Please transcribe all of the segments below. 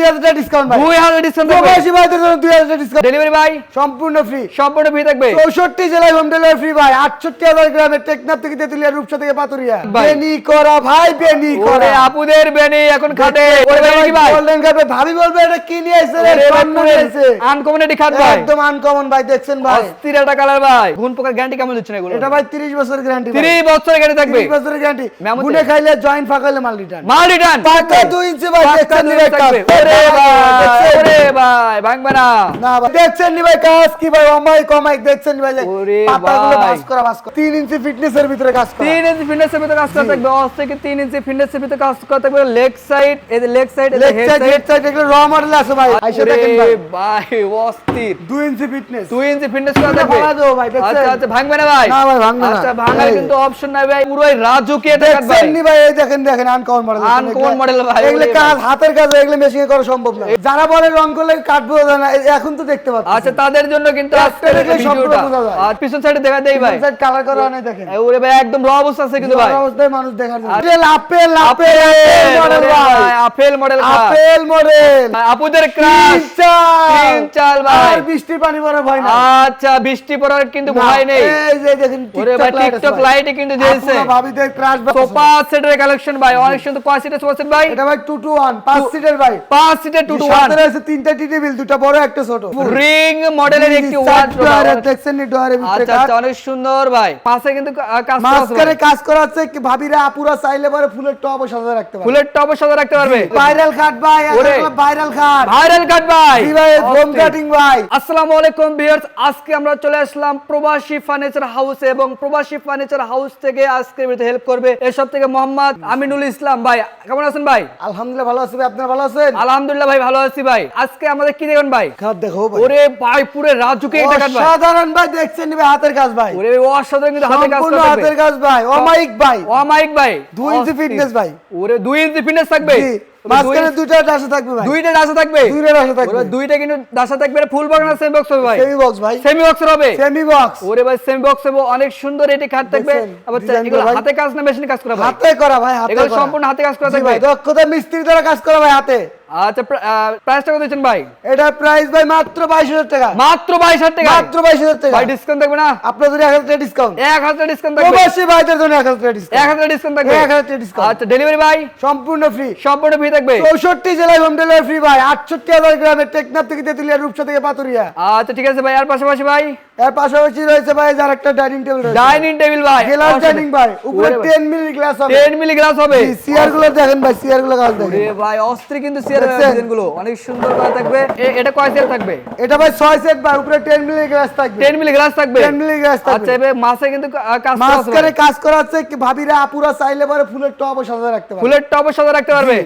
দুই হাজার টাকা ডিসকাউন্ট দুই হাজার ডিসকাউন্ট প্রবাসী ভাইদের জন্য দুই হাজার টাকা ডিসকাউন্ট ডেলিভারি ভাই সম্পূর্ণ ফ্রি সম্পূর্ণ ফ্রি থাকবে। চৌষট্টি জেলায় হোম ডেলিভারি ফ্রি ভাই। আটষট্টি হাজার গ্রামের টেকনাফ থেকে তেতুলিয়া রূপসা থেকে পাতুরিয়া। বেনি করা ভাই বেনি ওরে আপুদের বেনি এখন খাটে। ওরে ভাই কি ভাই? গোল্ডেন কাপে ভাবি বলবে এটা কি নিয়ে এসেছে রে? ওরে ভাই স্বর্ণ নিয়ে এসেছে আনকমনেটি খাট ভাই। একদম আনকমন ভাই দেখছেন ভাই। অস্থির একটা কালার ভাই। গুণ পোকার গ্যারান্টি কেমন দিচ্ছেন এগুলো? এটা ভাই 30 বছরের গ্যারান্টি 30 বছরের গ্যারান্টি থাকবে। 30 বছরের গ্যারান্টি গুনে খাইলে জয়েন্ট ফাঁকাইলে মাল রিটার্ন মাল রিটার্ন পাকা 2 ইঞ্চি ভাই দেখছেন নি ভাঙবে না। না দেখছেন নি ভাই কাজ কি ভাই? অমাই কমাই দেখছেন নি ভাই? পাতাগুলো ভাই। করা বাস করা। 3 ইঞ্চি ফিটনেসের ভিতরে কাজ করা। তিন ইঞ্চি ফিটনেসের ভিতরে কাজ করা থাকবে। অস থেকে তিন ইঞ্চি ফিটনেসের ভিতরে কাজ করা থাকবে। লেগ সাইড এই লেগ সাইড এই head side side head side এগুলো র মডেল আছে ভাই। আইসা দেখেন ভাই। ভাই অস্থির। 2 ইঞ্চি ফিটনেস দুই ইঞ্চি ফিটনেস করা থাকবে? ভাঙা দেবো ভাই, দেখছেন? আচ্ছা আচ্ছা ভাঙবে না ভাই? না ভাই, ভাঙবে না। আচ্ছা ভাঙার কিন্তু অপশন নাই ভাই। পুরোই রাজুকি এটা ভাই দেখছেন নি ভাই? এই দেখেন দেখেন আনকমন মডেল ভাই, এগুলো কাজ হাতের কাজ এগুলো মেশিনে করা সম্ভব না। যারা বলে রং করলে কাটবো না এখন তো দেখতে পাচ্ছেন আচ্ছা তাদের জন্য কিন্তু আজকের ভিডিওটা বোঝা যায়। আর পিছন সাইডে দেখা দেই ভাই। সাইড কালার করা অনেক দেখেন। ওরে ভাই একদম র অবস্থা আছে কিন্তু ভাই। অবস্থায় মানুষ দেখার জন্য। আপেল আপেল আপেল মডেল ভাই। আপেল মডেল আপেল মডেল আপুদের ক্রাশ তিন চাল ভাই। আর বৃষ্টি পানি পড়া ভয় না আচ্ছা বৃষ্টি পড়ার কিন্তু ভয় নেই। এই যে দেখেন ওরে ভাই টিকটক লাইটে কিন্তু দিয়েছে ভাবিদের ক্রাশ সোফা সেটের কালেকশন ভাই। অনেক সুন্দর কয় সিটের সোফা সেট ভাই। এটা ভাই 2 টু 1 পাঁচ সিটের ভাই। পাঁচ সিটের টু টু ওয়ান তিনটা টি টেবিল দুটো বড় একটা ছোট। রিং মডেলের একটি ওয়ান দেখছেন নি ডয়ারে ভিতরে আচ্ছা অনেক সুন্দর ভাই। পাশে কিন্তু কাজ করা মাঝখানে কাজ করা আছে কি ভাবিরা আপুরা চাইলে পরে ফুলের টবও সাজা রাখতে পারে ফুলের টপও সাজা রাখতে পারবে। ভাইরাল কাট ভাই ভাইরাল কাট ভাইরাল কাট ভাই। জি ভাই ফোম কাটিং ভাই। আসসালামু আলাইকুম ভিউয়ার্স আজকে আমরা চলে আসলাম প্রবাসী ফার্নিচার হাউস এবং প্রবাসী ফার্নিচার হাউস থেকে আজকে ভিডিওতে হেল্প করবে এসব থেকে মোহাম্মদ আমিনুল ইসলাম ভাই। কেমন আছেন ভাই? আলহামদুলিল্লাহ ভালো আছি আপনারা ভালো আছেন? আলহামদুলিল্লাহ ভাই ভালো আছি ভাই। আজকে আমাদের কি দেখবেন ভাই? কাজ দেখো ভাই। ওরে ভাই পুরো রাজুকে এটা ভাই। সাধারণ ভাই দেখছেন ভাই হাতের কাজ ভাই। ওরে অসাধারণ কিন্তু হাতের কাজ সম্পূর্ণ হাতের কাজ ভাই অমাইক ভাই। অমাইক ভাই। দুই ইঞ্চি ফিটনেস ভাই। ওরে দুই ইঞ্চি ফিটনেস থাকবে? মাঝখানে দুইটা ডাসা থাকবে ভাই। দুইটা ডাসা থাকবে? দুইটা ডাসা থাকবে। দুইটা কিন্তু ডাসা থাকবে ফুল বক্স না সেমি বক্স হবে ভাই? সেমি বক্স ভাই। সেমি বক্স হবে? সেমি বক্স ওরে ভাই সেমি বক্স হবে অনেক সুন্দর এটি খাট থাকবে। আবার এগুলো হাতে কাজ না মেশিনে কাজ করা ভাই? হাতে করা ভাই হাতে এগুলো সম্পূর্ণ হাতে কাজ করা থাকবে। দক্ষতা মিস্ত্রি দ্বারা কাজ করা ভাই হাতে। আচ্ছা প্রাইসটা কত দিচ্ছেন ভাই? এটা প্রাইস ভাই মাত্র বাইশ হাজার টাকা। মাত্র বাইশ হাজার টাকা? মাত্র বাইশ হাজার টাকা। ভাই ডিসকাউন্ট থাকবে না? আপনাদের এক হাজার টাকা ডিসকাউন্ট ডিসকাউন্ট থাকবে। প্রবাসী ভাইদের জন্য টাকা ডিসকাউন্ট ডিসকাউন্ট থাকবে। টাকা ডিসকাউন্ট আচ্ছা ডেলিভারি ভাই? সম্পূর্ণ ফ্রি সম্পূর্ণ ফ্রি থাকবে? চৌষট্টি জেলায় হোম ডেলিভারি ফ্রি ভাই আটষট্টি হাজার গ্রামের টেকনাফ থেকে তেতুলিয়া রূপসা থেকে পাতুরিয়া আচ্ছা ঠিক আছে ভাই আর পাশাপাশি ভাই? এর পাশাপাশি রয়েছে ভাই যার একটা ডাইনিং টেবিল রয়েছে। ডাইনিং টেবিল ভাই গ্লাস ডাইনিং ভাই উপরে 10 মিলি গ্লাস হবে। 10 মিলি গ্লাস হবে? চেয়ারগুলো দেখেন ভাই চেয়ারগুলো দেখেন। ভাই অস্ত্রে কিন্তু দেখছেন? ডিজাইনগুলো অনেক সুন্দর করা থাকবে। এটা কয় চেয়ার থাকবে? এটা ভাই 6 সেট ভাই উপরে 10 মিলি গ্লাস থাকবে। 10 মিলি গ্লাস থাকবে? 10 মিলি গ্লাস আচ্ছা থাকবে এবার মাসে কিন্তু কাজ করা ভাই। কাজ করা আছে কি ভাবিরা আপুরা চাইলে পরে ফুলের টবও সাজা রাখতে পারে ফুলের টপও সাজা রাখতে পারবে?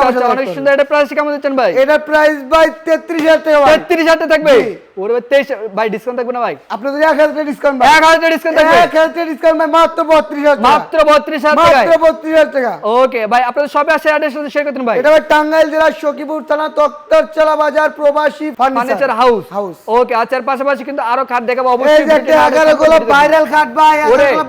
আচ্ছা আচ্ছা সাজা অনেক সুন্দর। এটা প্রাইস কেমন দিচ্ছেন ভাই? এটা প্রাইস ভাই 33000 টাকা। ভাই 33 হাজার থাকবে। ওরে ভাই 23 ভাই ডিসকাউন্ট থাকবে না ভাই? আপনাদের 1000 টাকা ডিসকাউন্ট ভাই। 1000 টাকা ডিসকাউন্ট থাকবে? 1000 টাকা ডিসকাউন্ট ভাই মাত্র 32000 টাকা। মাত্র 32 হাজার টাকায়? মাত্র 32000 টাকা। ওকে ভাই আপনাদের সবে আসে অ্যাড্রেস শেয়ার করতেন ভাই। এটা ভাই টাঙ্গাইল জেলার সখীপুর থানা তক্তরচলা বাজার Probashi furniture furniture house house okay আচ্ছা পাশাপাশি কিন্তু আরও খাট দেখাবো এই অবশ্যই যে একটা এগারো গুলো ভাইরাল খাট ভাই।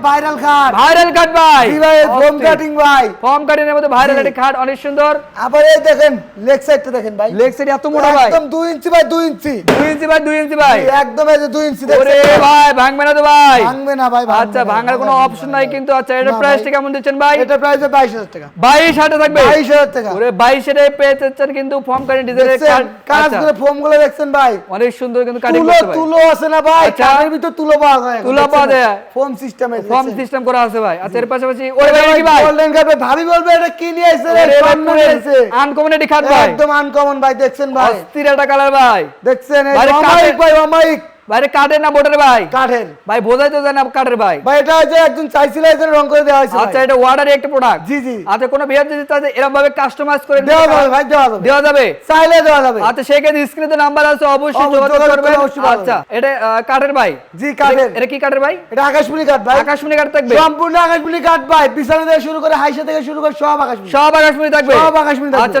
ভাইরাল খাট। ভাইরাল কাট ভাই। জি ভাই ফোম কাটিং ভাই। ফর্ম কাটিংয়ের মধ্যে ভাইরাল একটি খাট অনেক সুন্দর। আবার এই দেখেন লেগ সাইডটা দেখেন ভাই। লেগ সাইড এত মোটা ভাই। একদম 2 inch by 2 inch. 2 inch by 2 ইঞ্চি ভাই? একদম এই যে 2 ইঞ্চি ওরে ভাই ভাঙবে না তো ভাই। ভাঙবে না ভাই আচ্ছা ভাঙার কোনো অপশন নাই কিন্তু আচ্ছা এটা প্রাইসটা কেমন দিচ্ছেন ভাই? এটা প্রাইস 22000 টাকা। 22 হাজার থাকবে? 22000 টাকা। ওরে 22 এর পেয়ে যাচ্ছেন কিন্তু ফর্ম কাটিং ডিজাইনের কাট আচ্ছা। কাজগুলো ফোমগুলো দেখছেন ভাই। অনেক সুন্দর কিন্তু কাটিং করতে ভাই। তুলো আছে না ভাই? আচ্ছা। কাঠের ভিতর তুলো পাওয়া যায়। তুলো পাওয়া যায়। ফোম সিস্টেমে ফর্ম সিস্টেম করা আছে ভাই। আচ্ছা এর পাশাপাশি ওরে ভাই ভাই? গোল্ডেন কাপে ভাবি বলবে এটা কি নিয়ে এসেছে রে? স্বর্ণ নিয়ে এসেছে আনকমনেটি খাট ভাই। একদম আনকমন ভাই দেখছেন ভাই। অস্থির একটা কালার ভাই। দেখছেন এই ভাই, অমাইক কাঠের- ভাই অমাইক বাইরে কাঠের না বোর্ডের ভাই? কাঠের। ভাই বোঝাই তো যায় না কাঠের ভাই। ভাই এটা হচ্ছে একজন চাইছিল একজন রং করে দেওয়া হয়েছে আচ্ছা এটা ওয়ার্ডারি একটা প্রোডাক্ট জি জি। আচ্ছা কোনো বিহার যদি তাদের এরকম ভাবে কাস্টমাইজ করে দেওয়া যাবে ভাই দেওয়া যাবে। দেওয়া যাবে? চাইলে দেওয়া যাবে। আচ্ছা সেক্ষেত্রে স্ক্রিনে তো নাম্বার আছে অবশ্যই যোগাযোগ করবেন। আচ্ছা এটা কাঠের ভাই? জি কাঠের। এটা কি কাঠের ভাই? এটা আকাশমণি কাঠ ভাই। আকাশমণি কাঠ থাকবে? সম্পূর্ণ আকাশমণি কাঠ ভাই। বিছানা থেকে শুরু করে হাইসা থেকে শুরু করে সব আকাশমণি। সব আকাশমণি থাকবে? সব আকাশমণি থাকবে। আচ্ছা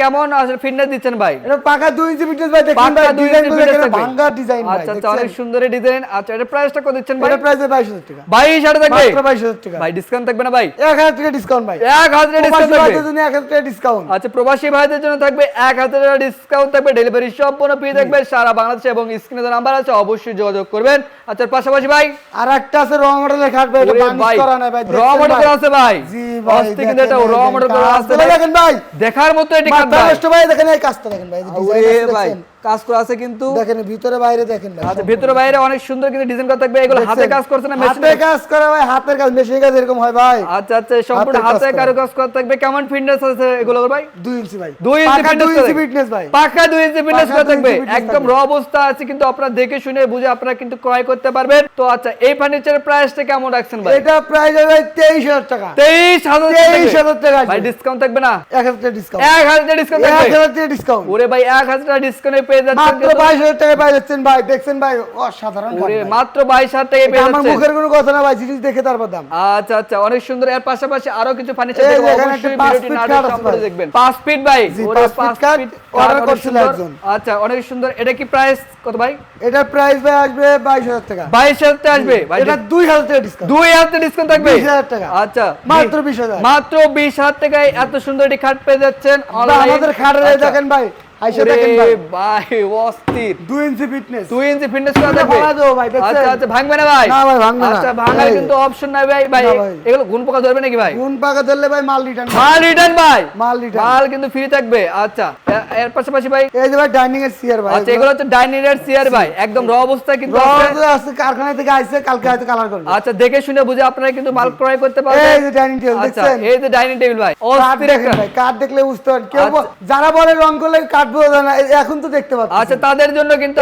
কেমন আসলে ফিটনেস দিচ্ছেন ভাই? এটা পাকা দুই ইঞ্চি ফিটনেস ভাই দেখুন ভাই ডিজাইন এখানে। ভাঙ্গা ডিজাইন ভাই আচ্ছা আচ্ছা অনেক সুন্দর ডিজাইন আচ্ছা এটা প্রাইসটা কত দিচ্ছেন ভাই? এটা প্রাইস বাইশ হাজার টাকা। বাইশ হাজার থাকবে মাত্র বাইশ হাজার টাকা। ভাই ডিসকাউন্ট থাকবে না ভাই? এক হাজার টাকা ডিসকাউন্ট ভাই। এক হাজার ডিসকাউন্ট থাকবে। ভাইদের জন্য এক হাজার টাকা ডিসকাউন্ট আচ্ছা প্রবাসী ভাইদের জন্য থাকবে এক হাজার টাকা ডিসকাউন্ট থাকবে। ডেলিভারি সম্পূর্ণ ফ্রি থাকবে। সারা বাংলাদেশে এবং স্ক্রিনে যে নাম্বার আছে অবশ্যই যোগাযোগ করবেন। আচ্ছা পাশাপাশি ভাই? আর একটা আছে র মডেলের খাট ভাই এটা বানিশ করা নাই ভাই র মডেল আছে ভাই। জি ভাই কিন্তু এটা র দেখেন, মডেল আছে ভাই। দেখেন ভাই। দেখার মতো এটি কাট ভাই। দেখেন এই কাজটা দেখেন ভাই? কাজ করা আছে কিন্তু দেখেন ভিতরে বাইরে দেখেন আচ্ছা ভেতরে বাইরে অনেক সুন্দর কিন্তু ডিজাইন করা থাকবে। এগুলো হাতে কাজ করছে না মেশিনে হাতে কাজ করা ভাই হাতের কাজ মেশিনের কাজ এরকম হয় ভাই। আচ্ছা আচ্ছা সম্পূর্ণ হাতে করা। কাজ করা থাকবে। কেমন ফিটনেস আছে এগুলো ভাই? দুই ইঞ্চি ভাই। দুই ইঞ্চি পাকা fitness দুই করে ইঞ্চি ফিটনেস ভাই। পাকা দুই ইঞ্চি ফিটনেস করা থাকবে। একদম র অবস্থা আছে কিন্তু আপনারা দেখে শুনে বুঝে আপনারা কিন্তু ক্রয় করতে পারবেন। তো আচ্ছা এই ফার্নিচারের প্রাইসটা কেমন রাখছেন ভাই? এটা প্রাইস হবে তেইশ হাজার টাকা। তেইশ হাজার তেইশ হাজার টাকা ভাই ডিসকাউন্ট থাকবে না? এক হাজার টাকা ডিসকাউন্ট এক হাজার ডিসকাউন্ট এক থাকবে? হাজার টাকা ডিসকাউন্ট ওরে ভাই এক হাজার টাকা ডিসকাউন্টে পেয়ে যাচ্ছেন মাত্র। বাইশ হাজার যাচ্ছেন ভাই দেখছেন ভাই অসাধারণ খাট ওরে ভাই। মাত্র বাইশ হাজার টাকা এটা আমার মুখের কোনো কথা না ভাই জিনিস দেখে তারপর দাম। আচ্ছা আচ্ছা অনেক সুন্দর। এর পাশাপাশি আরও কিছু ফার্নিচার এই অবশ্যই ভিডিওটি না কাঠ দেখে আছে সম্পূর্ণ দেখবেন। 5 ফিট ভাই ওরে পাঁচ feet কাঠ করছিল একজন। আচ্ছা অনেক সুন্দর। এটা কি প্রাইস কত ভাই? এটার প্রাইস ভাই আসবে বাইশ হাজার টাকা। 22 হাজার আসবে? ভাই এটা দুই হাজার টাকা ডিসকাউন্ট দুই হাজার ডিসকাউন্ট থাকবে? 20,000 টাকা। আচ্ছা মাত্র 20,000 মাত্র 20000 টাকায় এত সুন্দর একটি খাট পেয়ে যাচ্ছেন। আমাদের খাটের আচ্ছা। দেখেন ভাই আইসা দেখেন ভাই। ভাই অস্থির। ইঞ্চি ফিটনেস দুই ইঞ্চি ফিটনেস করা এটা ভাঙা দেবো ভাই, দেখছেন? আচ্ছা আচ্ছা ভাঙবে না ভাই? না ভাই, ভাঙবে না। আচ্ছা ভাঙার কিন্তু অপশন নাই ভাই। ভাই এগুলো গুণ পোকা ধরবে নাকি ভাই? কোন পাকা ধরলে ভাই মাল রিটার্ন মাল রিটার্ন ভাই। মাল রিটার্ন মাল কিন্তু ফ্রি থাকবে। আচ্ছা। এর পাশাপাশি ভাই এই যে ভাই ডাইনিং এর চেয়ার ভাই আচ্ছা এগুলো ডাইনিং এর চেয়ার ভাই। একদম র অবস্থায় কিন্তু আছে। কারখানা থেকে আইছে কালকে হয়তো কালার করবে। আচ্ছা দেখে শুনে বুঝে আপনারা কিন্তু মাল ক্রয় করতে এই যে ডাইনিং টেবিল আচ্ছা দেখছেন? এই যে ডাইনিং টেবিল ভাই অস্থির দেখেন ভাই কাঠ দেখলে বুঝতে পারেন। কেউ আচ্ছা। যারা বলে রং করলে কাঠ বোঝা না এখন তো দেখতে পাচ্ছি। আচ্ছা তাদের জন্য কিন্তু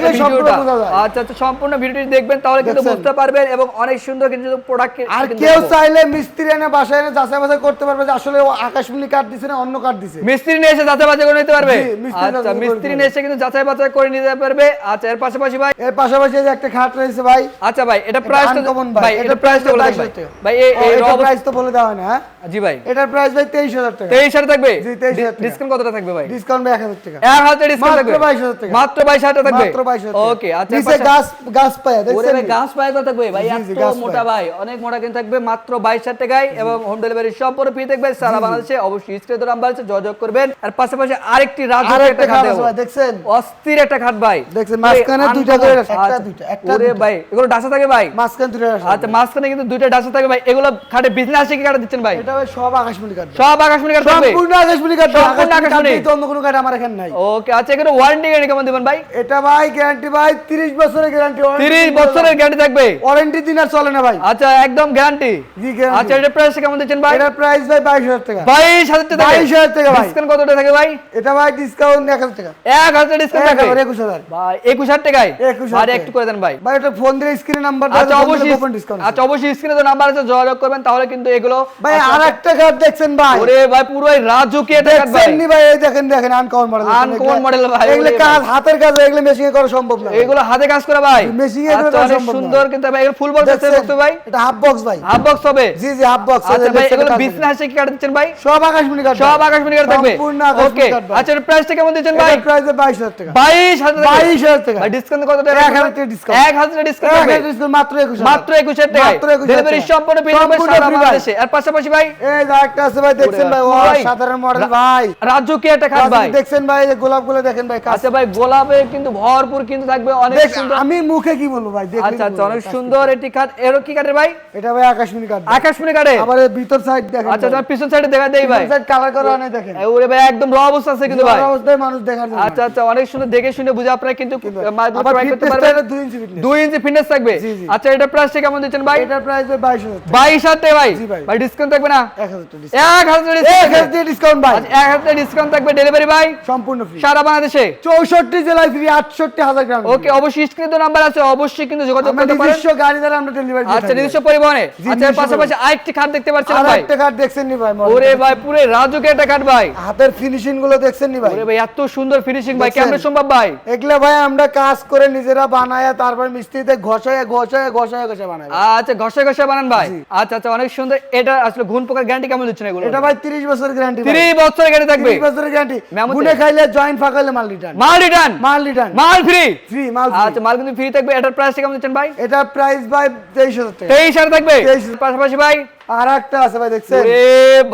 ভিডিওটা যায়। আচ্ছা আচ্ছা সম্পূর্ণ ভিডিওটি দেখবেন তাহলে কিন্তু? বুঝতে পারবেন এবং অনেক সুন্দর কিন্তু প্রোডাক্ট আর কেউ চাইলে মিস্ত্রি এনে বাসায় এনে যাচাই বাছাই করতে পারবে যে আসলে আকাশমণি কাট দিছে না অন্য কাঠ দিছে। মিস্ত্রি নিয়ে এসে যাচাই বাছাই করে নিতে পারবে। আচ্ছা মিস্ত্রি নিয়ে এসে কিন্তু যাচাই বাছাই করে নিতে পারবে। আচ্ছা এর পাশাপাশি ভাই? এর পাশাপাশি যে একটা খাট রয়েছে ভাই। আচ্ছা ভাই এটা প্রাইস আনকমন ভাই। এটা প্রাইস বলে দেন ভাই। এই প্রাইস তো বলে দেওয়া হয় না হ্যাঁ? জি ভাই। এটার প্রাইস ভাই তেইশ হাজার টাকা। তেইশ হাজার থাকবে? জি, 23,000 ডিসকাউন্ট কতটা থাকবে ভাই? ডিসকাউন্ট ভাই এক হাজার টাকা। এক হাজার ডিসকাউন্ট মাত্র 22,000 টাকা। মাত্র বাইশ হাজার থাকবে? মাত্র বাইশ হাজার টাকা। ওকে আচ্ছা নিচে গাছ গাছ পায়া ওরে দেখছেন ভাই গাছ পায়ে কত থাকবে ভাই? এত মোটা ভাই অনেক মোটা কিন্তু থাকবে মাত্র বাইশ হাজার টাকায় এবং হোম ডেলিভারি সব পরে ফ্রি থাকবে। সারা বাংলাদেশে অবশ্যই স্ক্রিনে নাম্বার আছে যোগাযোগ করবেন। আর পাশাপাশি আরেকটি রাজু একটা একটা খাট খাট আছে দেবো। ভাই দেখছেন? অস্থির একটা খাট ভাই। দেখছেন, মাঝখানে দুইটা করে, একটা আচ্ছা, দুইটা, একটা ওরে ভাই এগুলো ডাসা থাকে ভাই? মাঝখান আছে। আচ্ছা মাঝখানে কিন্তু দুইটা ডাসা থাকে ভাই। এগুলো খাটে বিজনেস আছে কি কাটা দিচ্ছেন ভাই? এটা ভাই সব আকাশমণি কাঠ। সব আকাশমণি কাট সম্পূর্ণ আকাশমণি কাঠ সম্পূর্ণ আকাশমণি তো অন্য কোনো কাঠ আমার এখানে নাই। ওকে আচ্ছা এখানে ওয়ারেন্টি গ্যারান্টি কেমন দিবেন ভাই? এটা ভাই গ্যারান্টি ভাই 30 বছরের গ্যারান্টি 30 বছরের গ্যারান্টি থাকবে। ওয়ারেন্টি দিন আর চলে না ভাই। আচ্ছা একদম গ্যারান্টি জি guarantee। আচ্ছা এটা প্রাইস কেমন দিচ্ছেন ভাই? এটার প্রাইস ভাই 22000 টাকা। বাইশ হাজার টাকা। 22,000 টাকা ভাই। ডিসকাউন্ট কতটা থাকে ভাই? এটা ভাই ডিসকাউন্ট 1000 টাকা। এক হাজার ডিসকাউন্ট থাকে? 21000 ভাই একুশ হাজার টাকায়? 21,000 ভাই একটু করে দেন ভাই। ভাই এটা ফোন দিয়ে স্ক্রিনে নাম্বার আচ্ছা অবশ্যই ডিসকাউন্ট আচ্ছা অবশ্যই স্ক্রিনে তো নাম্বার আছে যোগাযোগ করবেন তাহলে কিন্তু এগুলো ভাই আচ্ছা, আর দেখছেন ভাই? ওরে ভাই পুরো রাজকীয় টাকা ভাই দেখছেন নি ভাই? এই দেখেন দেখেন আনকমন মডেল Uncommon model ভাই, এগুলো কাজ হাতের কাজ এগুলো মেশিনে করা সম্ভব না। এগুলো হাতে কাজ করে ভাই। এগুলো আচ্ছা করা সম্ভব না। সুন্দর কিন্তু ভাই এগুলো ফুল বক্স আছে? বক্স ভাই? এটা হাফ বক্স ভাই। হাফ বক্স হবে? জি জি হাফ বক্স আচ্ছা ভাই এগুলো বিজনেস আছে কি কাটা দিচ্ছেন ভাই? সব আকাশমণি কাঠ সব আকাশমণি কাটা থাকবে? সম্পূর্ণ আকাশমণি আচ্ছা এর প্রাইসটা কেমন দিচ্ছেন ভাই? এটার প্রাইস 22000 টাকা। বাইশ হাজার টাকা। 22000 টাকা। ভাই ডিসকাউন্ট কত টাকা? এক হাজার টাকা discount। এক হাজার ডিসকাউন্ট এক থাকবে মাত্র 21000 মাত্র একুশ হাজার টাকা মাত্র 21,000 ডেলিভারি সম্পূর্ণ পেয়ে যাবে সারা বাংলাদেশে। আর পাশাপাশি ভাই এই যে একটা আছে ভাই দেখছেন ভাই ও সাধারণ মডেল ভাই। রাজ্য কি একটা খাট ভাই। দেখছেন ভাই যে গোলাপগুলো দেখেন ভাই আচ্ছা ভাই গোলাপে কিন্তু ভরপুর কিন্তু থাকবে অনেক সুন্দর আমি মুখে কি বলব ভাই আচ্ছা আচ্ছা অনেক সুন্দর একটি খাট। এরও কি কাটে ভাই? এটা ভাই আকাশমণি ভাই। আকাশমণি কাটে আবার ভিতর সাইড দেখেন আচ্ছা পিছন সাইডে দেখা দেই ভাই। কালার করা অনেক দেখেন। ওরে ভাই একদম র অবস্থা আছে কিন্তু ভাই। মানুষ দেখার জন্য। আচ্ছা আচ্ছা অনেক সুন্দর দেখে শুনে বুঝে আপনারা কিন্তু মাছগুলো করতে পারবেন। 2 ইঞ্চি ফিটনেস দুই ইঞ্চি ফিটনেস থাকবে। জি, জি। আচ্ছা এটা প্রাইসটা কেমন দিচ্ছেন ভাই? এটার প্রাইস ভাই 22000 বাইশ হাজার টাকা ভাই। ভাই। ভাই ডিসকাউন্ট থাকবে না? 1000 টাকা discount। এক হাজার এক ডিসকাউন্ট হাজার টাকা ডিসকাউন্ট ভাই। এক হাজার ডিসকাউন্ট থাকবে ডেলিভারি ভাই। সম্পূর্ণ ফ্রি সারা বাংলাদেশে? 64 জেলায় ফ্রি 68000 গ্রাম ওকে অবশ্যই স্ক্রিনে তো নাম্বার আছে অবশ্যই কিন্তু যোগাযোগ করতে পারেন। নিজস্ব গাড়ি দ্বারা আমরা ডেলিভারি আচ্ছা নিজস্ব পরিবহনে? আচ্ছা পাশাপাশি আরেকটি খাট দেখতে পাচ্ছেন ভাই। একটা কার্ড দেখছেন নি ভাই ওরে ভাই পুরো রাজুকে একটা খাট ভাই। হাতের ফিনিশিংগুলো দেখছেন নি ভাই ভাই এত সুন্দর ফিনিশিং ভাই? কেমন সম্ভব ভাই? এগুলো ভাই আমরা কাজ করে নিজেরা বানায়া তারপর মিস্ত্রিতে ঘষায় ঘষায় ঘষায় ঘষায় বানাই আচ্ছা ঘষে ঘষে বানান ভাই? আচ্ছা আচ্ছা অনেক সুন্দর। এটা আসলে ঘুন পোকার গ্যারান্টি কেমন দিচ্ছেন এগুলো? এটা ভাই 30 বছর গ্যারান্টি 30 বছরের গ্যারান্টি থাকবে। 30 বছরের গ্যারান্টি গুনে খাইলে জয়েন্ট ফাঁকাইলে মাল রিটার্ন মাল রিটার্ন মাল রিটার্ন মাল ফ্রি ফ্রি মাল আচ্ছা মাল কিন্তু ফ্রি থাকবে। এটার প্রাইস কেমন দিচ্ছেন ভাই? এটা প্রাইস ভাই 23000 টাকা। তেইশ হাজার থাকবে? 23,000 পাশাপাশি ভাই আর একটা আছে ভাই দেখছেন?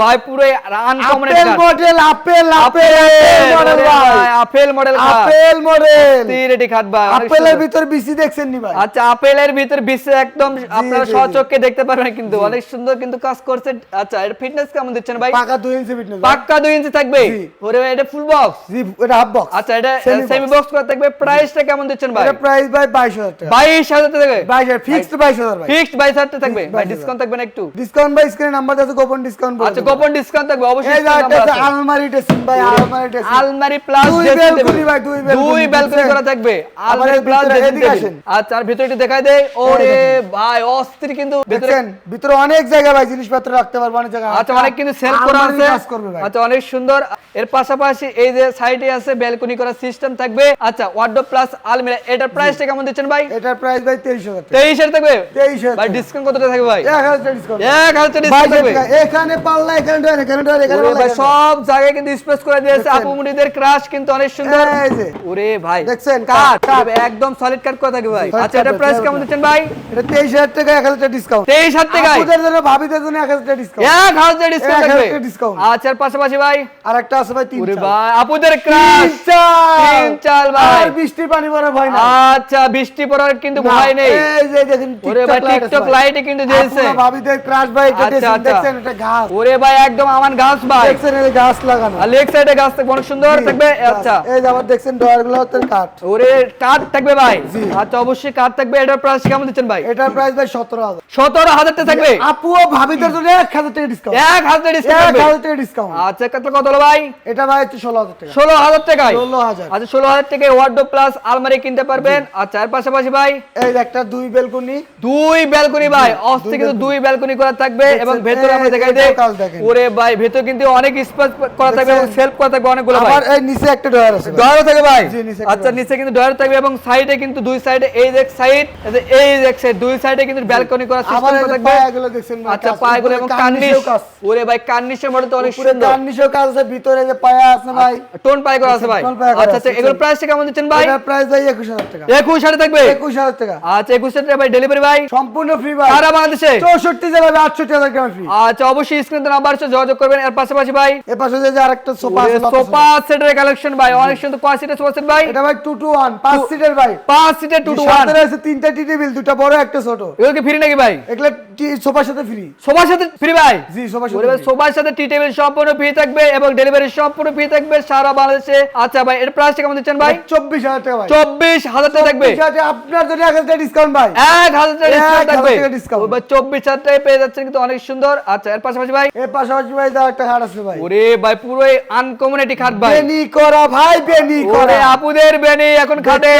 ভাই পুরো uncommon apple model apple apple model ভাই আপেল মডেল আপেল মডেল খাট ভাই আপেলের ভিতর বিসি দেখছেন নি ভাই? আচ্ছা আপেলের ভিতর বিশ্বে একদম আপনারা। সচক্ষে দেখতে পারবেন কিন্তু অনেক সুন্দর কিন্তু কাজ করছে। আচ্ছা এটা ফিটনেস কেমন দিচ্ছেন ভাই? পাকা 2 ইঞ্চি ফিটনেস পাক্কা দুই ইঞ্চি থাকবে? ওরে ভাই, এটা ফুল বক্স জি এটা হাফ বক্স আচ্ছা এটা সেমি বক্স করা থাকবে। প্রাইসটা কেমন দিচ্ছেন ভাই? এটা প্রাইস ভাই 22000 টাকা। বাইশ হাজার থাকবে? 22000 ফিক্সড 22000 ভাই। ফিক্সড বাইশ হাজার থাকবে। ভাই ডিসকাউন্ট থাকবে না একটু? ডিসকাউন্ট ভাই স্ক্রিনে নাম্বার আছে গোপন ডিসকাউন্ট আচ্ছা গোপন ডিসকাউন্ট থাকবে অবশ্যই number আছে। আলমারি ড্রেসিং ভাই আলমারি ড্রেসিং আলমারি প্লাস দুই টেবিল ভাই, দুই balcony, দুই ব্যালকনি করা থাকবে। আলমারি প্লাস আসেন। আচ্ছা আর ভিতরে একটু দেখাই দেই। ওরে ভাই অস্থির কিন্তু ভিতরে ভিতরে অনেক জায়গায় ভাই জিনিসপত্র রাখতে পারব অনেক জায়গায় আচ্ছা অনেক কিন্তু সেল করা আছে। আচ্ছা অনেক সুন্দর। এর পাশাপাশি এই যে সাইডে আছে ব্যালকনি করা সিস্টেম থাকবে। আচ্ছা ওয়ার্ডরোব প্লাস আলমিরা এটার প্রাইসটা কেমন দিচ্ছেন ভাই? এটার প্রাইস ভাই 23000 টাকা। তেইশ হাজার থাকবে? 23000 ভাই ডিসকাউন্ট কতটা থাকবে ভাই? 1000 টাকা ডিসকাউন্ট এক হাজার ডিসকাউন্ট থাকবে এখানে পাল্লা এখানে ডয়ার এখানে ডয়ার এখানে ভাই সব জায়গায় কিন্তু স্পেস করে দিয়েছে। আপু মুনিদের ক্রাশ কিন্তু অনেক সুন্দর। ওরে ভাই। দেখছেন? কাট কাট। একদম সলিড কাট করা থাকে ভাই? আচ্ছা কাট প্রাইস কেমন দিচ্ছেন ভাই? এটা 23000 টাকা 1000 টাকা ডিসকাউন্ট তেইশ হাজার টাকায়? জন্য ভাবিদের জন্য 1000 টাকা ডিসকাউন্ট এক হাজার ডিসকাউন্ট থাকবে। হাজার আচ্ছা এর পাশাপাশি ভাই? আর একটা আছে ভাই 3 ওরে ভাই আপুদের ক্রাশ তিন চাল ভাই। আর বৃষ্টির পানি পড়ে ভয় না আচ্ছা বৃষ্টি পড়ার কিন্তু ভয় নেই। এই যে দেখেন ওরে ভাই TikTok light আছে টিকটক লাইটে কিন্তু দিয়েছে ভাবিদের ক্রাশ ভাই এটা আচ্ছা, দেখছেন, আচ্ছা। এটা ঘাস। ওরে ভাই একদম আমার গাছ ভাই। দেখছেন এই যে লাগানো। আর লেগ সাইডে গাছ থাকবে অনেক সুন্দর থাকবে। আচ্ছা। এই যে আবার দেখছেন ডয়ারগুলো হচ্ছে কাঠ। ওরে কাঠ থাকবে ভাই। আচ্ছা অবশ্যই কাঠ থাকবে। এটার প্রাইস কেমন দিচ্ছেন ভাই? এটার প্রাইস ভাই সতেরো হাজার। সতেরো থাকবে? আপু ও ভাবিদের জন্য এক হাজার টাকা ডিসকাউন্ট ডিসকাউন্ট টাকা ডিসকাউন্ট আচ্ছা কত কত হলো ভাই? এটা ভাই হচ্ছে ষোলো হাজার টাকা। ষোলো হাজার টাকায়? ষোলো হাজার। আচ্ছা ষোলো হাজার টাকায় ওয়ার্ডরোব প্লাস আলমারি কিনতে পারবেন। আচ্ছা এর পাশাপাশি ভাই? এই একটা দুই বেলকনি দুই ব্যালকনি ভাই। অস্থির কিন্তু দুই ব্যালকনি করা থাকবে। দেখছেন? এবং ভেতরে আমরা দেখাই দেই ওরে ভাই ভেতর কিন্তু অনেক স্পেস করা থাকবে এবং সেলফ করা থাকবে অনেকগুলো ভাই। আবার এই নিচে একটা ডয়ার আছে ভাই। ডয়ারও থাকে ভাই? আচ্ছা নিচে কিন্তু ডয়ার থাকবে এবং সাইডে কিন্তু দুই সাইডে এই যে সাইড এই যে সাইড দুই সাইডে কিন্তু ব্যালকনি করা সিস্টেম যে থাকবে। পায়াগুলো দেখছেন ভাই, আচ্ছা। পায়গুলো এবং কার্নিশ। ওরে ভাই কার্নিশের মডেল তো অনেক সুন্দর। কার্নিশেও কাজ আছে ভিতরে যে পায়া আছে ভাই। টোন পাই করা আছে ভাই। পায়া করা আচ্ছা আচ্ছা এগুলো প্রাইসটা কেমন দিচ্ছেন ভাই? এটার প্রাইস ভাই একুশ হাজার টাকা। একুশ হাজার থাকবে? একুশ হাজার টাকা। আচ্ছা একুশ হাজার টাকা ভাই ডেলিভারি ভাই। সম্পূর্ণ ফ্রি ভাই। সারা বাংলাদেশে? চৌষট্টি জেলায় আটষট্টি হাজার গ্রাম ফ্রি আচ্ছা অবশ্যই স্ক্রিনে নাম্বার আছে যোগাযোগ করবেন। এর পাশাপাশি ভাই এ পাশে যে আরেকটা সোফা আছে সোফা সেটের কালেকশন ভাই অনেক সুন্দর কয় সিটের সোফা সেট ভাই। এটা ভাই টু টু ওয়ান পাঁচ সিটের ভাই। পাঁচ সিটের টু টু ওয়ান সাথে রয়েছে তিনটা টি টেবিল দুটা বড় একটা ছোট। এগুলো কি ফ্রি নাকি ভাই? এগুলো সোফার সাথে ফ্রি সবার সাথে ফ্রি ভাই? জি সোফার সাথে সবার সাথে টি টেবিল সম্পূর্ণ ফ্রি থাকবে এবং ডেলিভারি সম্পূর্ণ ফ্রি থাকবে সারা বাংলাদেশে। আচ্ছা ভাই এর প্রাইসটা কেমন দিচ্ছেন ভাই? চব্বিশ হাজার টাকা ভাই। চব্বিশ হাজার টাকা থাকবে। আপনার জন্য এক হাজার টাকা ডিসকাউন্ট ভাই। এক হাজার টাকা ডিসকাউন্ট থাকবে। টাকা discount। ও ভাই চব্বিশ হাজার টাকায় পেয়ে যাচ্ছেন কিন্তু অনেক সুন্দর। আচ্ছা এর পাশাপাশি ভাই? এর পাশাপাশি ভাই দাও একটা হাট আছে ভাই। ওরে ভাই পুরোই আনকমন একটি খাট ভাই। বেনি করা ভাই বেনি করা। আপুদের বেনি এখন খাটে।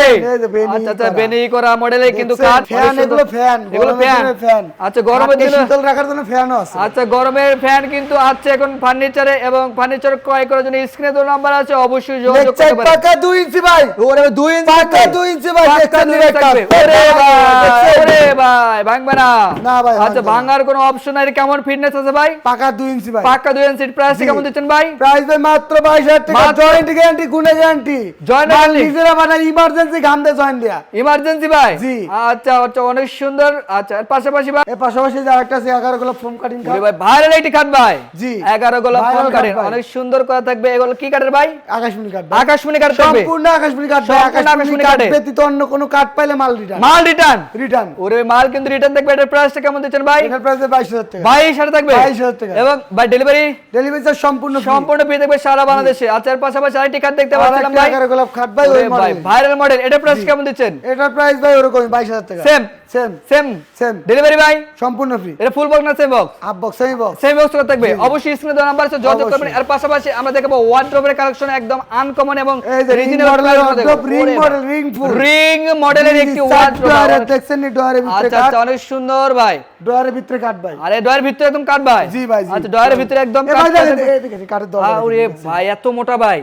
আচ্ছা আচ্ছা বেনি করা মডেলে কিন্তু খাট ফ্যান এগুলো ফ্যান এগুলো গরমের ফ্যান আচ্ছা গরমের জন্য শীতল রাখার জন্য ফ্যানও আছে। আচ্ছা গরমের ফ্যান কিন্তু আছে এখন ফার্নিচারে এবং ফার্নিচার ক্রয় করার জন্য স্ক্রিনে তো নাম্বার আছে অবশ্যই যোগাযোগ করতে পারেন। পাকা দুই ইঞ্চি ভাই। ওরে ভাই, দুই ইঞ্চি পাকা থাকবে। দুই ইঞ্চি ভাই দুই দুই থাকবে। ওরে ভাই, ভাঙবে না। না ভাই, আচ্ছা, ভাঙার কোনো option নাই, কেমন fitness আছে ভাই? পাকা দুই ইঞ্চি ভাই দুই ইঞ্চির price জি। কেমন দিচ্ছেন ভাই? প্রাইস ভাই মাত্র বাইশ হাজার টাকা জয়েন্ট গ্যারান্টি গুণে গ্যারান্টি Joint guarantee? নিজেরা বানাই ইমার্জেন্সি ঘাম দিয়ে জয়েন্ট দেয়া Emergency ভাই? জি। আচ্ছা, আচ্ছা, অনেক সুন্দর। আচ্ছা, এর পাশাপাশি ভাই? এর পাশাপাশি যে আরেকটা আছে এগারো গুলো ফোম কাটিং ওরে ভাই, viral একটি খাট ভাই। জি। 11 গোলাপ Viral ফোন খাট কাঠের। ভাই। অনেক সুন্দর করা থাকবে এগুলো কি কাঠের ভাই আকাশমণি কাঠ আকাশমণি থাকবে সম্পূর্ণ আকাশমণি ভাই আকাশমণি কাঠের। ব্যতীত অন্য কোনো কাঠ পাইলে মাল রিটার্ন মাল রিটার্ন রিটার্ন ওরে মাল কিন্তু রিটার্ন থাকবে এটার প্রাইসটা কেমন দিচ্ছেন ভাই? এটার প্রাইস বাইশ হাজার টাকা। বাইশ হাজার থাকবে? 22,000 টাকা। এবং বাই ডেলিভারি ডেলিভারি স্যার সম্পূর্ণ সম্পূর্ণ ফ্রি থাকবে সারা বাংলাদেশে। আচার এর পাশাপাশি আরেকটি কার্ড দেখতে পাচ্ছিলাম ভাই। গোলাপ খাট ভাই ওই মডেল ভাইরাল মডেল এটার প্রাইস কেমন দিচ্ছেন? এটার প্রাইস ভাই ওরকমই বাইশ হাজার টাকা। Same same same same delivery ভাই সম্পূর্ণ ফ্রি এটা ফুল বক্স না same box half box semi box same box করে থাকবে। অবশ্যই স্ক্রিনে দেওয়া নাম্বার আছে যোগাযোগ করবেন। অবশ্যই। পাশাপাশি আমরা দেখাবো ওয়ার্ড্রোবের কালেকশন একদম আনকমন এবং এই ring model ring full ring মডেলের একটি ওয়ার্ড্রোব দেখছেন নি ডয়ারের ভিতরে আচ্ছা কাট আচ্ছা অনেক সুন্দর ভাই। ডয়ারের ভিতরে কাট ভাই। আরে ডয়ের ভিতরে একদম কাট ভাই। জি ভাই আচ্ছা ডয়ের ভিতরে একদম কাট আরে ভাই এত মোটা ভাই।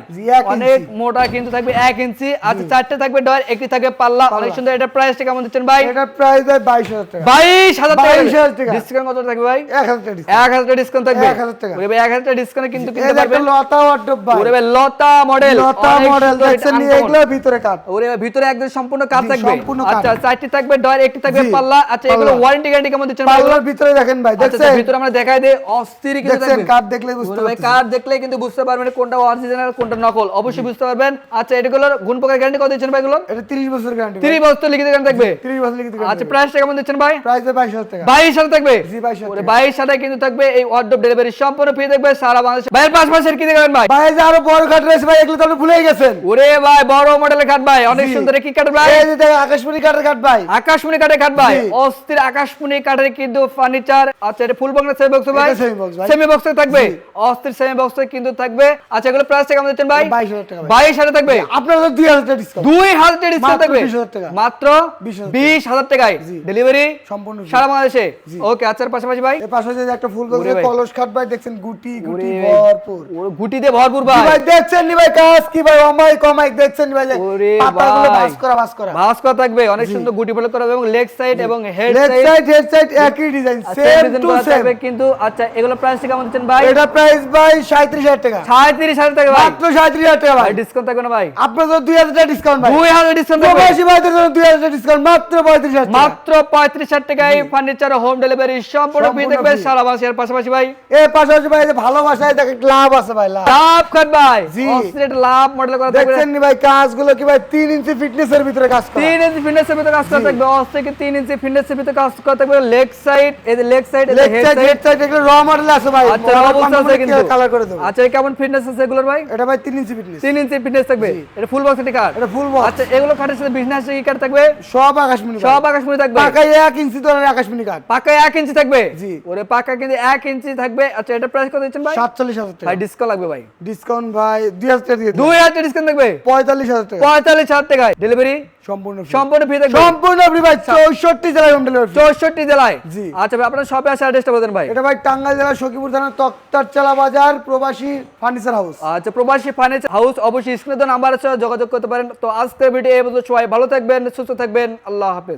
অনেক মোটা কিন্তু থাকবে এক ইঞ্চি। আচ্ছা চারটে থাকবে ডয়ের একটি থাকবে পাল্লা। অনেক সুন্দর এটা প্রাইসটা কেমন দিচ্ছেন ভাই? এটার প্রাইস ভাই বাইশ হাজার টাকা। বাইশ হাজার টাকা। 22,000 টাকা। ডিসকাউন্ট কত থাকবে ভাই? এক হাজার টাকা discount। এক হাজার টাকা ডিসকাউন্ট থাকবে? 1000 টাকা। ওরে ভাই এক হাজার টাকা ডিসকাউন্ট কিন্তু কিনতে পারবেন। লতা ওয়ার্ডরোব ভাই। ওরে ভাই লতা মডেল লতা মডেল দেখছেন নি? এগুলোর ভিতরে কাট ওরে ভাই ভিতরে একদম সম্পূর্ণ কাজ থাকবে। আচ্ছা চারটি থাকবে ডয়ের একটি থাকবে পাল্লা। আচ্ছা এগুলো ওয়ারেন্টি গ্যারান্টি কেমন দিচ্ছেন ভাই? ভিতরে দেখেন ভাই আচ্ছা, দেখছেন? ভিতরে আমরা দেখাই দেই। অস্থির কিন্তু দেখছেন থাকবে। দেখলে বুঝতে ওরে ভাই দেখলে কিন্তু বুঝতে পারবেন কোনটা অরিজিনাল কোনটা নকল। অবশ্যই বুঝতে পারবেন। আচ্ছা এগুলোর গুণ প্রকার গ্যারান্টি কত দিচ্ছেন ভাই এগুলো এটা 30 বছর গ্যারান্টি 30 বছর লিখিত গ্যারান্টি থাকবে? 30 বছর লিখিত আচ্ছা প্রাইসটা কেমন দিচ্ছেন ভাই? প্রাইস ভাই 22000 টাকা। বাইশ হাজার থাকবে? জি 22000 ওরে টাকা। বাইশ হাজার কিন্তু থাকবে এই ওয়ার্ডরোব ডেলিভারি সম্পূর্ণ ফ্রি থাকবে সারা বাংলাদেশ। ভাইয়ের পাঁচ মাসের কি দেখাবেন ভাই? ভাই যে আরও বড় কাট রয়েছে ভাই এগুলো তো আপনি ভুলেই গেছেন। ওরে ভাই বড় মডেলের কাঠ ভাই অনেক সুন্দর। কি কাঠ ভাই? এই যে দেখেন আকাশমণি কাঠের কাট ভাই। আকাশমণি কাঠের কাঠ ভাই। অস্থির আকাশমণি কাঠের কিন্তু ফার্নিচার আচ্ছা এটা ফুল বক্স সেমি বক্স ভাই। সেমি বক্সে থাকবে? অস্থির সেমি বক্সে কিন্তু থাকবে। আচ্ছা এগুলো প্রাইস কেমন দিচ্ছেন ভাই? 22000 টাকা বাইশ হাজার থাকবে? আপনার 2000 টাকা ডিসকাউন্ট দুই হাজার টাকা ডিসকাউন্ট মাত্র থাকবে? 20,000 টাকা। মাত্র 20,000 বিশ জি। ডেলিভারি সম্পূর্ণ সারা বাংলাদেশে? ওকে আচ্ছা পাশাপাশি ভাই? এর পাশে যে একটা ফুল ভাই। কলস কাট ভাই দেখছেন গুটি গুটি ভরপুর। গুটি দিয়ে ভরপুর ভাই। ভাই দেখছেন নি ভাই কাজ কি ভাই? অমাই কমাই দেখছেন নি ভাই পাতাগুলো ভাই। বাস করা বাস করা। ভাস করা থাকবে অনেক সুন্দর গুটি ফলো করা এবং লেগ সাইড এবং head side side head side একই ডিজাইন সেম টু সেম কিন্তু আচ্ছা এগুলো প্রাইস কেমন দিচ্ছেন ভাই? এটা প্রাইস ভাই 37000 টাকা। সাঁত্রিশ হাজার টাকা ভাই। মাত্র 37000 টাকা ভাই। ভাই ডিসকাউন্ট থাকবে না ভাই। আপনার তো 2000 টাকা ডিসকাউন্ট ভাই। দুই হাজার ডিসকাউন্ট থাকবে। প্রবাসী ভাইদের জন্য 2000 ডিসকাউন্ট মাত্র 35000 টাকা। মাত্র পঁয়ত্রিশ হাজার টাকায় ফার্নিচার হোম ডেলিভারি সম্পূর্ণ ফ্রি থাকবে। সারা মাসের পাশাপাশি ভাই। এর পাশাপাশি ভাই ভালোবাসায় দেখেন লাভ আছে ভাই লাভ। লাভ ভাই। জি। লাভ মডেল করা থাকবে। দেখছেন নি ভাই কাজগুলো কি ভাই? 3 ইঞ্চি ফিটনেসের ভিতরে কাজ করে। তিন ইঞ্চি ফিটনেসের ভিতরে কাজ করা থাকবে। অস থেকে তিন ইঞ্চি ফিটনেসের ভিতরে কাজ করা থাকবে। লেগ সাইড এই যে leg side leg side head side এগুলো র মডেল আছে ভাই। আচ্ছা অবস্থা আছে কিন্তু। কালার করে দেবো। আচ্ছা কেমন ফিটনেস আছে এগুলোর ভাই? এটা ভাই 3 ইঞ্চি ফিটনেস তিন ইঞ্চি ফিটনেস থাকবে। এটা ফুল বক্স কার এটা ফুল বক্স আচ্ছা এগুলো খাটের সাথে বিজনেস কি কার থাকবে? সব আকাশমণি সব আকাশমণি থাকবে? পাকা 1 ইঞ্চি ধরে আকাশমণি পাকা এক ইঞ্চি থাকবে? জি। ওরে পাকা কিন্তু এক ইঞ্চি থাকবে। আচ্ছা এটা প্রাইস কত দিচ্ছেন ভাই? 47000 টাকা। ভাই ডিসকাউন্ট লাগবে ভাই। ডিসকাউন্ট ভাই 2000 টাকা দিয়ে দিন দুই হাজার ডিসকাউন্ট থাকবে? 45000 টাকা। পঁয়তাল্লিশ হাজার টাকায় ডেলিভারি সম্পূর্ণ সম্পূর্ণ ফ্রি থাকবে। সম্পূর্ণ ফ্রি ভাই। 64 জেলায় হোম ডেলিভারি চৌষট্টি জেলায়? জি। আচ্ছা ভাই আপনার শপে আসা অ্যাড্রেসটা বলেন ভাই। এটা ভাই টাঙ্গাইল জেলার সখীপুর থানার তক্তারচালা বাজার প্রবাসী ফার্নিচার হাউস আচ্ছা প্রবাসী ফার্নিচার হাউস অবশ্যই স্ক্রিনে তো নাম্বার আছে যোগাযোগ করতে পারেন। তো আজকের ভিডিও এই পর্যন্ত সবাই ভালো থাকবেন সুস্থ থাকবেন আল্লাহ হাফেজ।